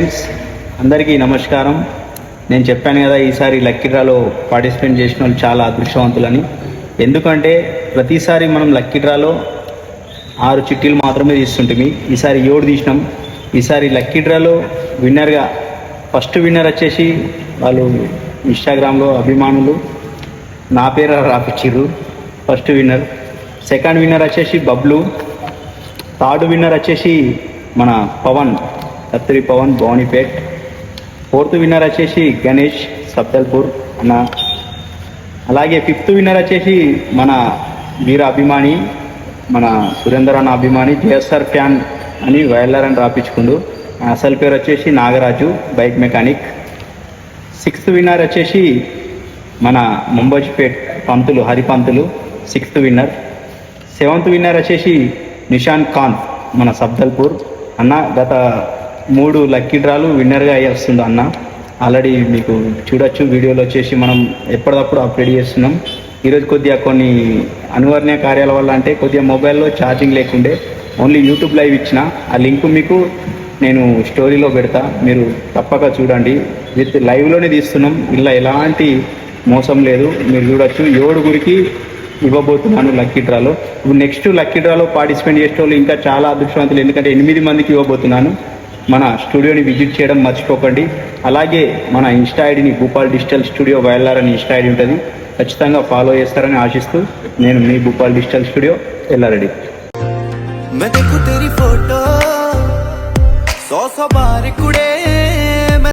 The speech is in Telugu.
ఫ్రెండ్స్ అందరికీ నమస్కారం. నేను చెప్పాను కదా ఈసారి లక్కీ డ్రాలో పార్టిసిపేట్ చేసిన వాళ్ళు చాలా అదృష్టవంతులని. ఎందుకంటే ప్రతిసారి మనం లక్కీ డ్రాలో ఆరు చిట్టీలు మాత్రమే తీస్తుంటుంది ఈసారి ఏడు తీసినాం. ఈసారి లక్కీడ్రాలో విన్నర్గా ఫస్ట్ విన్నర్ వచ్చేసి వాళ్ళు ఇన్స్టాగ్రామ్లో అభిమానులు నా పేరు రాపిచ్చిర్రు ఫస్ట్ విన్నర్. సెకండ్ విన్నర్ వచ్చేసి బబ్లు. థర్డ్ విన్నర్ వచ్చేసి మన పవన్. కత్తిరి పవన్ భవానీపేట్ ఫోర్త్ విన్నర్ వచ్చేసి గణేష్ సబ్దల్పూర్ అన్న. అలాగే ఫిఫ్త్ విన్నర్ వచ్చేసి మన వీర అభిమాని మన సురేందర్ అన్న అభిమాని జేఎస్ఆర్ ఫ్యాన్ అని వైఎల్ఆర్ అని రాపించుకుండు. అసలు పేరు వచ్చేసి Nagaraju bike mechanic. Sixth winner వచ్చేసి మన Mumbajpet Pantulu Haripantulu sixth winner seventh winner వచ్చేసి నిషాంత్ ఖాన్ మన సబ్దల్పూర్. అన్న గత మూడు లక్కీ డ్రాలు విన్నర్గా అయ్యి వస్తుంది అన్న. ఆల్రెడీ మీకు చూడొచ్చు వీడియోలో వచ్చేసి మనం ఎప్పటికప్పుడు అప్డేట్ చేస్తున్నాం. ఈరోజు కొద్దిగా కొన్ని అనివార్య కార్యాల వల్ల అంటే కొద్దిగా మొబైల్లో ఛార్జింగ్ లేకుండే ఓన్లీ యూట్యూబ్ లైవ్ ఇచ్చిన. ఆ లింక్ మీకు నేను స్టోరీలో పెడతా మీరు తప్పక చూడండి. విత్ లైవ్లోనే తీస్తున్నాం ఇలా ఎలాంటి మోసం లేదు. మీరు చూడొచ్చు ఏడుగురికి ఇవ్వబోతున్నాను లక్కీ డ్రాలో. ఇప్పుడు నెక్స్ట్ లక్కీ డ్రాలో పార్టిసిపేట్ చేసే వాళ్ళు ఇంకా చాలా అదృష్టవంతులు ఎందుకంటే ఎనిమిది మందికి ఇవ్వబోతున్నాను. మన స్టూడియోని విజిట్ చేయడం మర్చిపోకండి అలాగే మన ఇన్స్టా ఐడిని భూపాల్ డిజిటల్ స్టూడియో వైఎల్ఆర్ అని ఇన్స్టా ఐడి ఉంటుంది ఖచ్చితంగా ఫాలో చేస్తారని ఆశిస్తూ నేను మీ భూపాల్ డిజిటల్ స్టూడియో ఎల్లారెడ్డి मैं देखूं तेरी फोटो सौ सौ बार कुड़े